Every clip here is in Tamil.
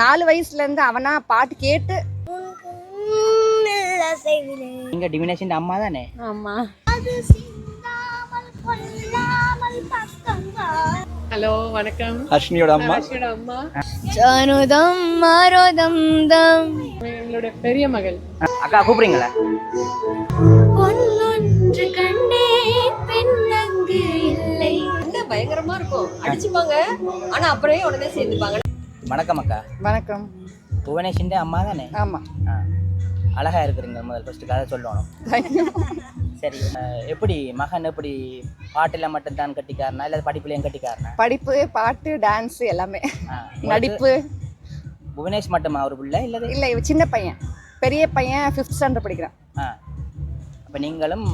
நாலு வயசுல இருந்து அவனா பாட்டு கேட்டு நீங்க டிவினேஷன் அம்மா தானே? ஆமா. ஹலோ வணக்கம். ஹர்ஷினியோட அம்மா? ஹர்ஷியோட அம்மா. ஜானுதம் மாரோதம் தம். எங்களோட பெரிய மகள். அக்கா கூப்பிடுறீங்களா? பொன்னொன்று கண்டேன் பெண்ணங்கு இல்லை. பயங்கரமா இருக்கும். அடிச்சுப்பாங்க. ஆனா அப்புறமே உடனே சேர்ந்துப்பாங்க. வணக்கம் அக்கா. வணக்கம். புவனேஷன் அம்மா தானே? ஆமா. ஆ. அழகா இருக்கிறீங்க முதல் ஃபர்ஸ்ட் கதை சொல்லணும். சரி எப்படி மகன் எப்படி பாட்டுல மட்டும் தான் கட்டிக்காரனா இல்ல படிப்புலயும் கட்டிக்காரனா? படிப்பு பாட்டு டான்ஸ் எல்லாமே. நடிப்பு. புவனேஷ் மட்டுமா அவர் பிள்ளை இல்ல இவ சின்ன பையன். பெரிய பையன் ஃபிஃப்த் ஸ்டாண்டர்ட் படிக்கிறான். ஆ. அப்ப நீங்களும்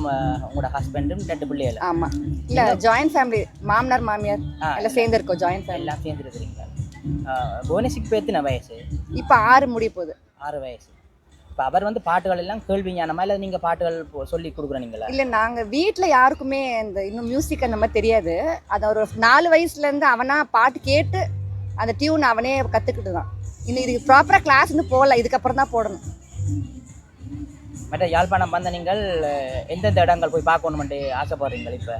உங்களோட ஹஸ்பண்டும் ரெண்டு பிள்ளைகள் ஆமா. இல்ல ஜாயின்ட் ஃபேமிலி மாமனார் மாமியார் எல்லாம் சேர்ந்து இருக்கோம் ஜாயின்ட் ஃபேமிலி எல்லாம் சேர்ந்து இருக்கிறீங்க புவனேஷுக்கு இப்போ எத்தனை வயசு? இப்போ ஆறு முடிய போகுது. ஆறு வயசு. இப்போ அவர் வந்து பாட்டுகள் எல்லாம் கேள்வி ஞானமா இல்லை நீங்கள் பாட்டுகள் சொல்லி கொடுக்குறீங்களா இல்ல நாங்க வீட்ல யாருக்குமே இந்த இன்னும் மியூசிக் அந்த மாதிரி தெரியாது. அது ஒரு நாலு வயசுல இருந்து அவனா பாட்டு கேட்டு அந்த டியூன் அவனே கத்துக்கிட்டு தான். இன்னும் இதுக்கு ப்ராப்பரா கிளாஸ் இன்னும் போகல இதுக்கப்புறம் தான் போடணும். மற்ற யாழ்ப்பாணம் வந்த நீங்கள் எந்தெந்த இடங்கள் போய் பார்க்கணுமெண்டு ஆசைப்படுறீங்க இப்போ?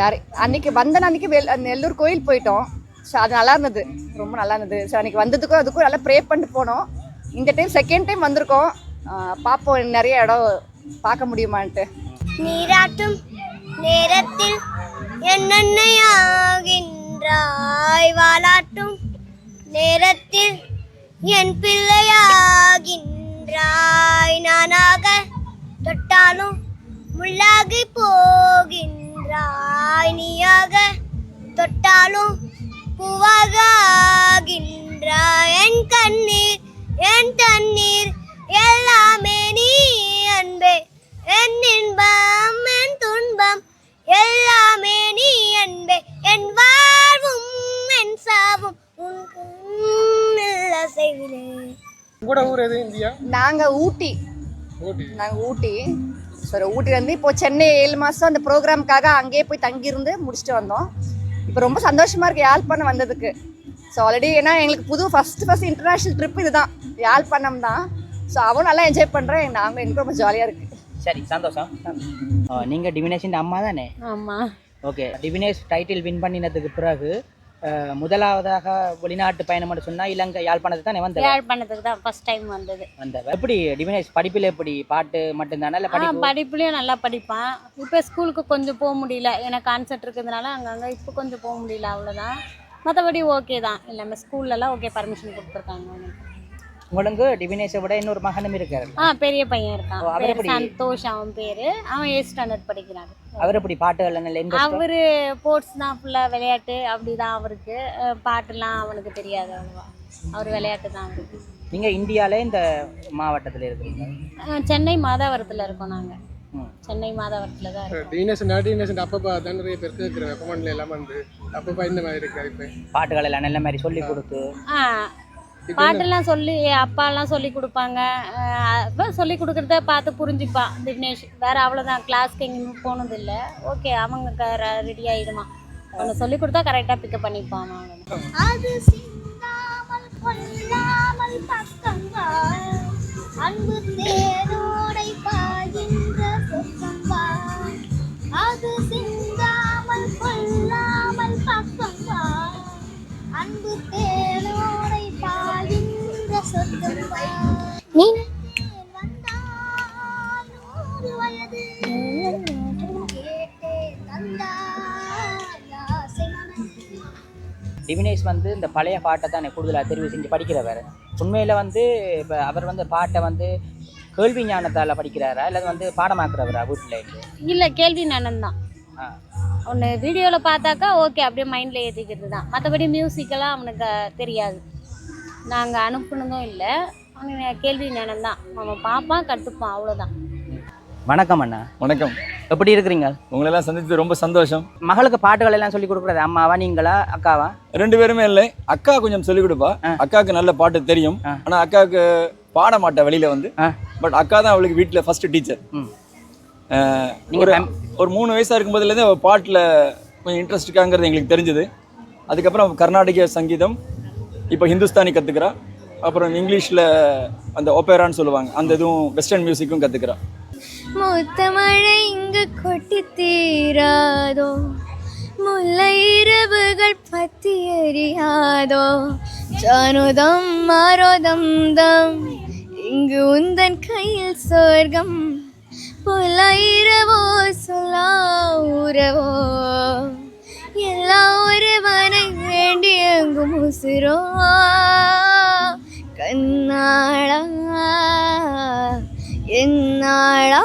நிறைய அன்னைக்கு வந்த அன்னைக்கு அந்த நெல்லூர் கோயில் போயிட்டோம். ஸோ அது நல்லா இருந்தது. ரொம்ப நல்லா இருந்தது. ஸோ அன்றைக்கி வந்ததுக்கும் அதுக்கும் நல்லா ப்ரே பண்ணிட்டு போனோம். இந்த டைம் செகண்ட் டைம் வந்திருக்கோம். பார்ப்போம் நிறைய இடம் பார்க்க முடியுமான்ட்டு. நீராட்டும் நேரத்தில் என்னென்னையாகின்றாய்? வாலாட்டும் நேரத்தில் என் பிள்ளையாகின்றாய். நானாக தொட்டாலும் முள்ளாகி போகின்ற கண்ணில் அசைவிலே உங்களோட ஊர் எது? இந்தியா? நாங்க ஊட்டி. ஊட்டி. நாங்க ஊட்டி. சரி ஊட்டில இருந்து இப்போ சென்னை ஏழு மாசம் அந்த ப்ரோக்ராம்க்காக அங்கேயே போய் தங்கியிருந்து முடிச்சுட்டு வந்தோம். இப்போ ரொம்ப சந்தோஷமா இருக்கு யாழ்ப்பாணம் வந்ததுக்கு. ஸோ ஆல்ரெடி ஏன்னா எங்களுக்கு புது ஃபர்ஸ்ட் ஃபர்ஸ்ட் இன்டர்நேஷ்னல் ட்ரிப் இதுதான். யாழ்ப்பாணம் தான். ஸோ அவன் நல்லா என்ஜாய் பண்றேன். நாங்கள் எனக்கு ரொம்ப ஜாலியா இருக்கு. சரி சந்தோஷம். அஹ், நீங்க டிவினேஷன் அம்மா தானே? ஆமா. ஓகே டிவினேஷ் டைட்டில் வின் பண்ணினதுக்கு பிறகு முதலாவதாக வெளிநாட்டு பயணம் மட்டும் சொன்னா இலங்கை யாழ்ப்பாணத்தை தானே வந்த யாழ்ப்பாணத்துக்கு தான் ஃபர்ஸ்ட் டைம் வந்தது. வந்தவ எப்படி டிவினேஷ் படிப்பில் எப்படி? பாட்டு மட்டும்தானே? இல்லை படிப்பு? படிப்புலயும் நல்லா படிப்பான். இப்போ ஸ்கூலுக்கு கொஞ்சம் போக முடியல. எனக்கு கான்செப்ட் இருக்கிறதுனால அங்கங்கே இப்போ கொஞ்சம் போக முடியல அவ்வளோதான். மற்றபடி ஓகே தான். எல்லாமே ஸ்கூல்லலாம் ஓகே பர்மிஷன் கொடுத்துருக்காங்க. உங்களுக்கு டிவினேஷை விட இன்னொரு மகனும் இருக்காரு. ஆ பெரிய பையன் இருக்கான்? சந்தோஷ் அவன் பேரு. அவன் எயிட் ஸ்டாண்டர்ட் படிக்கிறான் அவர் எப்படி பாட்டுகள் அவரு ஸ்போர்ட்ஸ் தான் ஃபுல்லாக விளையாட்டு அப்படிதான் அவருக்கு. பாட்டுலாம் அவனுக்கு தெரியாது அவ்வளோவா. அவர் விளையாட்டு தான் அவருக்கு நீங்க இந்தியால இந்த மாவட்டத்தில் இருக்கிறீங்க. அஹ் சென்னை மாதாவரத்தில் இருக்கோம் நாங்கள். சென்னை மாதாவரத்தில் தான் இருக்கோம். டீனேஷன் டீனேஷன் அப்பப்பா தான் நிறைய பேர் கேட்குற வெப்பமண்டில் எல்லாம் வந்து அப்பப்பா இந்த மாதிரி இருக்காரு இப்போ. பாட்டுகள் எல்லாம் நல்ல மாதிரி சொல்லி கொடுத்து. பாட்டெல்லாம் சொல்லி அப்பாலாம் சொல்லி கொடுப்பாங்க. சொல்லி கொடுக்குறத பார்த்து புரிஞ்சுப்பான் தினேஷ் வேற அவ்வளோதான் கிளாஸ்க்கு எங்கேயும் போனதில்ல. ஓகே அவங்க ரெடி ஆகிடுமா அவங்க சொல்லி கொடுத்தா கரெக்டாக பிக்கப் பண்ணிப்பான் அவன். அன்பு டிவினேஷ் வந்து இந்த பழைய பாட்டை தான் கூடுதலாக தெரிவு செஞ்சு படிக்கிறவர். உண்மையில் வந்து இப்போ அவர் வந்து பாட்டை வந்து கேள்வி ஞானத்தால் படிக்கிறாரா? இல்லை வந்து பாடமாக்குறவரா வீட்டில் இல்லை கேள்வி நானும் தான். ஒன்று வீடியோவில் பார்த்தாக்கா ஓகே அப்படியே மைண்டில் ஏற்றிக்கிறது தான். மற்றபடி மியூசிக்கெல்லாம் அவனுக்கு தெரியாது. நாங்கள் அனுப்புனதும் இல்லை. அவனுக்கு கேள்வி ஞானம் தான். அவன் பார்ப்பான் கற்றுப்பான் அவ்வளோதான் வணக்கம் அண்ணா. வணக்கம். எப்படி இருக்கிறீங்க? உங்களெல்லாம் சந்தித்து ரொம்ப சந்தோஷம். மகளுக்கு பாட்டுகள் எல்லாம் சொல்லி கொடுக்குறது அம்மாவா நீங்களா அக்காவா? ரெண்டு பேருமே இல்லை. அக்கா கொஞ்சம் சொல்லிக் கொடுப்பா. அக்காவுக்கு நல்ல பாட்டு தெரியும். ஆனா அக்காவுக்கு பாட மாட்டா வெளியில வந்து. பட் அக்கா தான் அவளுக்கு வீட்டில் ஃபர்ஸ்ட் டீச்சர் ஒரு ஒரு மூணு வயசா இருக்கும்போதுலேருந்து அவள் பாட்டில் கொஞ்சம் இன்ட்ரெஸ்ட் இருக்காங்கிறது எங்களுக்கு தெரிஞ்சது. அதுக்கப்புறம் கர்நாடக சங்கீதம் இப்போ ஹிந்துஸ்தானி கற்றுக்கிறா அப்புறம் இங்கிலீஷில் அந்த ஒப்பேரான்னு சொல்லுவாங்க. அந்த இதுவும் வெஸ்டர்ன் மியூசிக்கும் கற்றுக்கிறா மூத்த மழை இங்கு கொட்டி தீராதோ? முல்லை இரவுகள் பத்தி எறியாதோ ஜானுதம் மாரோதம் தம். இங்கு உந்தன் கையில் சொர்க்கம். புல்லாயிரவோ சொல்லா உறவோ எல்லா உறவனை வேண்டி எங்கும் உசிரோ? கண்ணாளா? என்னாளா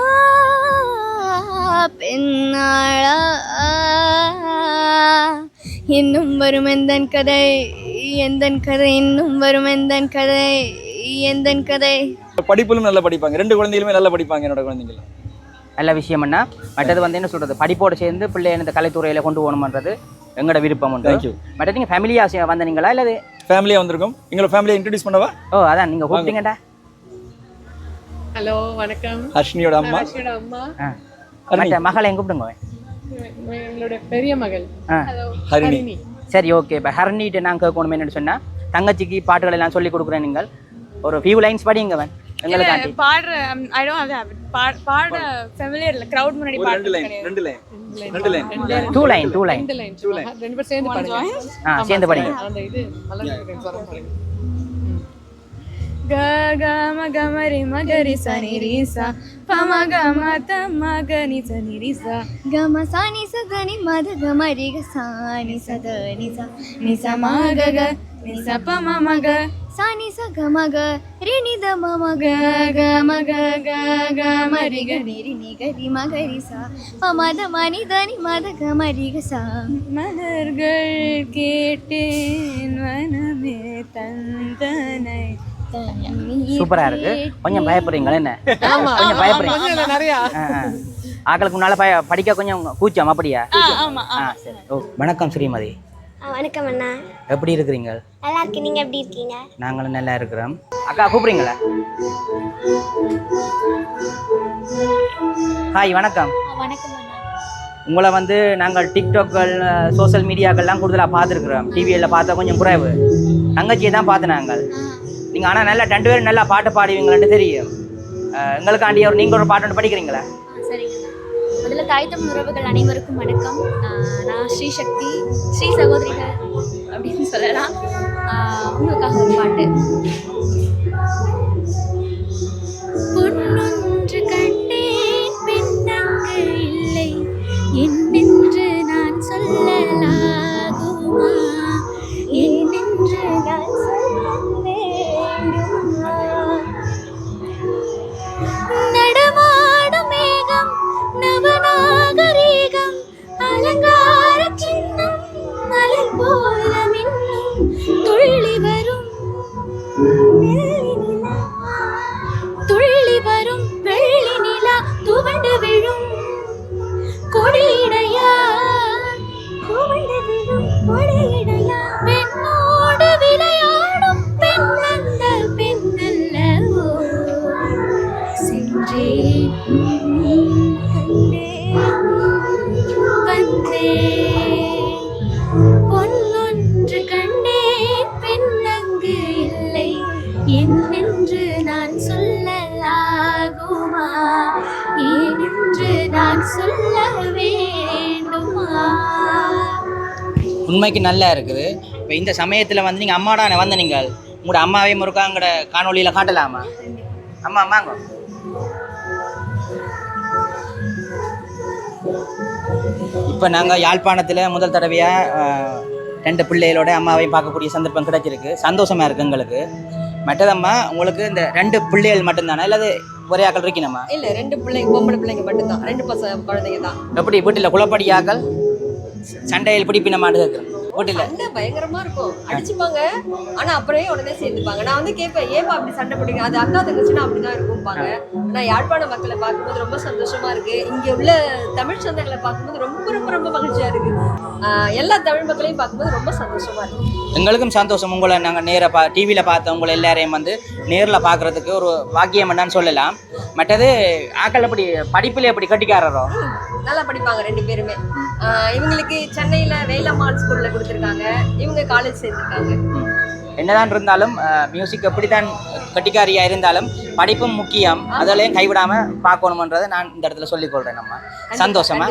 பெண்ணாளா. இன்னும் வரும் எந்தன் கதை எந்தன் கதை இன்னும் வரும் எந்தன் கதை எந்தன் கதை. படிப்பிலும் நல்லா படிப்பாங்க. ரெண்டு குழந்தைகளுமே நல்லா படிப்பாங்க என்னோட குழந்தைகள் நல்ல விஷயம்னா மற்றது வந்து என்ன சொல்றது? படிப்போடு சேர்ந்து பிள்ளை இந்த கலைத்துறையில கொண்டு போகணுமன்றது எங்களோட விருப்பம் உண்டு. மற்றது நீங்கள் ஃபேமிலியாக வந்தீங்களா இல்லை ஃபேமிலியாக வந்திருக்கோம். எங்களோட ஃபேமிலியை இன்ட்ரடியூஸ் பண்ணவா? ஓ அதான். நீங்கள் கூப்பிட்டீங்கடா. ஹலோ வணக்கம். ஹர்ஷினியோட அம்மா? ஹர்ஷியோட அம்மா. மற்ற மகளை எங்க கூப்பிடுங்க எங்களோட பெரிய மகள். ஹரிணி. சரி ஓகே. இப்போ ஹரணிட்டு நான் கேட்கணும் என்னன்னு சொன்னா தங்கச்சிக்கு பாட்டுகள் எல்லாம் சொல்லி கொடுக்குறேன் நீங்கள். ஒரு ஃபியூ லைன்ஸ் படிங்க அவன் பாடுற ஐ டோன்ட் ஹேவ் பாட பாட. ஃபெமிலியர் இல்ல. கிரவுட் முன்னாடி ஒரு ரெண்டு லைன் ரெண்டு லைன் ரெண்டு லைன் ரெண்டு சேர்ந்து பாடுங்க. ஆ சேர்ந்து படிங்க. அந்த இது மலர் ಗ ಗ ಮ ಗ ಮ ರಿ ಮ ಗ ರಿ ಸ ನಿ ರಿ ಸ ಪ ಮ ಗ ಮ ತ ಮ ಗ ನಿ ಸ ನಿ ರಿ ಸ ಗ ಮ ಸ ನಿ ಸ ದ ನಿ ಮ ದ ಗ ಮ ರಿ ಗ ಸ ನಿ ಸ ದ ನಿ ಸ ನಿ ಸ ಮ ಗ ಗ ನಿ ಸ ಪ ಮ ಮ ಗ ಸ ನಿ ಸ ಗ ಮ ಗ ರಿ ನಿ ದ ಮ ಮ ಗ ಗ ಮ ಗ ಗ ಗ ಮ ರಿ ಗ ನಿ ರಿ ನಿ ಗ ರಿ ಮ ಗ ರಿ ಸ ಪ ಮ ದ ಮ ನಿ ದ ನಿ ಮ ದ க ಮ ரி க ಸ மலர்கள் கேட்டேன் வனமே தந்தனை சூப்பரா இருக்கு. கொஞ்சம் பயப்படுறீங்களா என்ன? ஆமா கொஞ்சம் பயப்படுறீங்க. நிறையா. ஆக்களுக்கு முன்னால பய படிக்க கொஞ்சம் கூச்சம் அப்படியா? சரி. ஓ வணக்கம் ஸ்ரீமதி. வணக்கம் அண்ணா. எப்படி இருக்கிறீங்க? நல்லா இருக்கு நீங்க எப்படி இருக்கீங்க? நாங்களும் நல்லா இருக்கிறோம். அக்கா கூப்பிடுறீங்களா? ஹாய் வணக்கம். வணக்கம் உங்களை வந்து நாங்கள் டிக்டாக்கள் சோஷியல் மீடியாக்கள்லாம் கூடுதலாக பார்த்துருக்குறோம். டிவியில் பார்த்தா கொஞ்சம் குறைவு. தங்கச்சியை தான் பார்த்து நாங்கள். நீங்கள் ஆனால் நல்லா ரெண்டு பேரும் நல்லா பாட்டு பாடுவீங்களான்னு தெரியும். எங்களுக்காண்டி ஒரு நீங்கள் ஒரு பாட்டு ஒன்று படிக்கிறீங்களா? சரிங்க முதல்ல தாய்த்தம் உறவுகள் அனைவருக்கும் வணக்கம். நான் ஸ்ரீ சக்தி ஸ்ரீ சகோதரிகள் அப்படின்னு சொல்லலாம். உங்களுக்காக ஒரு பாட்டு. பொன்னொன்று என்னென்று நான் சொல்லலாகுமா? ஏனென்று நான் சொல்ல வேண்டுமா? உண்மைக்கு நல்லா இருக்குது. இப்போ இந்த சமயத்தில் வந்து நீங்கள் அம்மாடான வந்த நீங்கள் உங்களோட அம்மாவே முறுக்கா உங்களோட காணொலியில் காட்டலாமா? அம்மா அம்மாங்க. இப்போ நாங்கள் யாழ்ப்பாணத்தில் முதல் தடவையாக ரெண்டு பிள்ளைகளோட அம்மாவையும் பார்க்கக்கூடிய சந்தர்ப்பம் கிடைச்சிருக்கு. சந்தோஷமாக இருக்குது எங்களுக்கு. மற்றதம்மா உங்களுக்கு இந்த ரெண்டு பிள்ளைகள் மட்டும்தானே? இல்லாது ஒரே ஆக்கள் இருக்கணுமா? இல்ல ரெண்டு பிள்ளைங்க பொம்பளை பிள்ளைங்க மட்டும்தான். ரெண்டு பசங்க குழந்தைங்க தான். எப்படி வீட்டில் குளப்படியாக்கள் சண்டையில் பிடிப்பினமாட்டு கேட்குறேன் வீட்டில் சண்டை பயங்கரமா இருக்கும். அடிச்சுப்பாங்க. ஆனா அப்புறமே உடனே சேர்ந்துப்பாங்க. நான் வந்து கேட்பேன் ஏப்பா அப்படி சண்டை பிடிங்க அது அக்கா தங்கச்சின்னா அப்படிதான் இருக்கும்பாங்க. ஆனா யாழ்ப்பாண மக்களை பார்க்கும்போது ரொம்ப சந்தோஷமா இருக்கு. இங்க உள்ள தமிழ் சொந்தங்களை பார்க்கும்போது ரொம்ப ரொம்ப ரொம்ப மகிழ்ச்சியா இருக்கு. எல்லா தமிழ் மக்களையும் பார்க்கும்போது ரொம்ப சந்தோஷமா இருக்கு. எங்களுக்கும் சந்தோஷம். உங்களை நாங்கள் நேராக பா டிவியில் பார்த்த உங்களை எல்லாரையும் வந்து நேரில் பார்க்குறதுக்கு ஒரு பாக்கியம் என்னன்னு சொல்லலாம். மற்றது ஆக்கள் எப்படி படிப்பில் எப்படி கட்டிக்காரரோ? நல்லா படிப்பாங்க ரெண்டு பேருமே. இவங்களுக்கு சென்னையில வேலம்மாள் ஸ்கூல்ல கொடுத்துருக்காங்க. இவங்க காலேஜ் சேர்த்துருக்காங்க. என்னதான் இருந்தாலும் மியூசிக் எப்படித்தான் கட்டிக்காரியாக இருந்தாலும் படிப்பும் முக்கியம். அதிலையும் கைவிடாமல் பார்க்கணுமன்றதை நான் இந்த இடத்துல சொல்லிக்கொள்கிறேன் நம்ம. சந்தோஷமா?